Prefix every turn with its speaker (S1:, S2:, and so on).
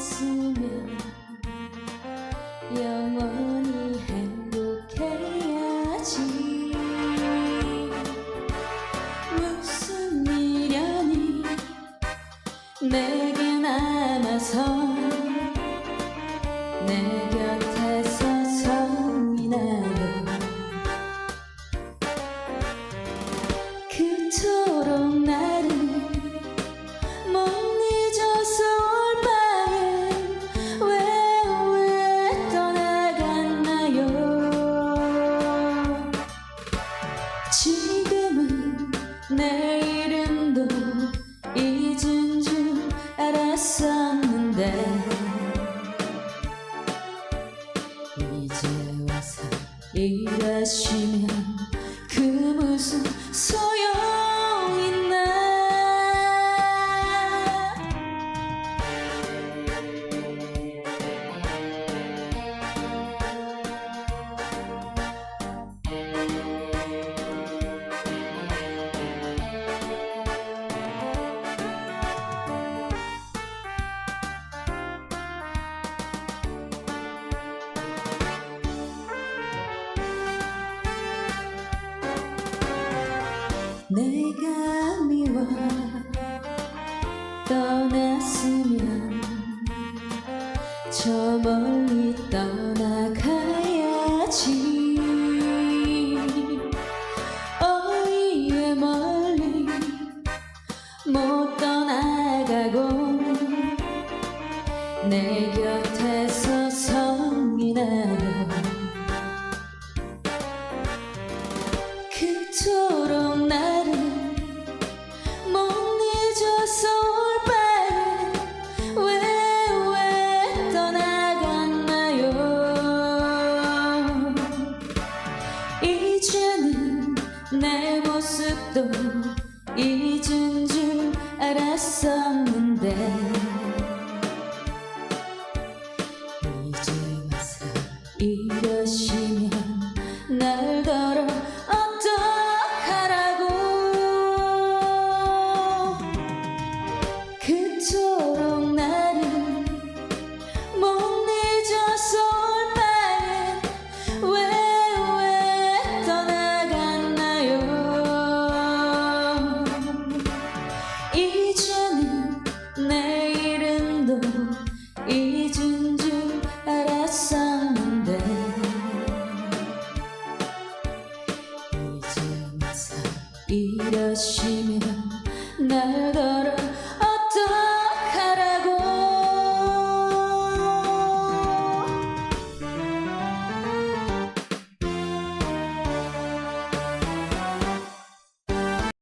S1: 떠났으면 영원히 행복해야지. 내게 남아서 내 곁에 내일은 또 잊은 줄 알았었는데 이제 와서 이러시면 그 무슨 소 내가 미워 떠났으면 저 멀리 떠나가야지. 어이에 멀리 못 떠나가고 내 곁에서 성이 나요 모습도 잊은 줄 알았었는데 이제 와서 이러시면 날 걸어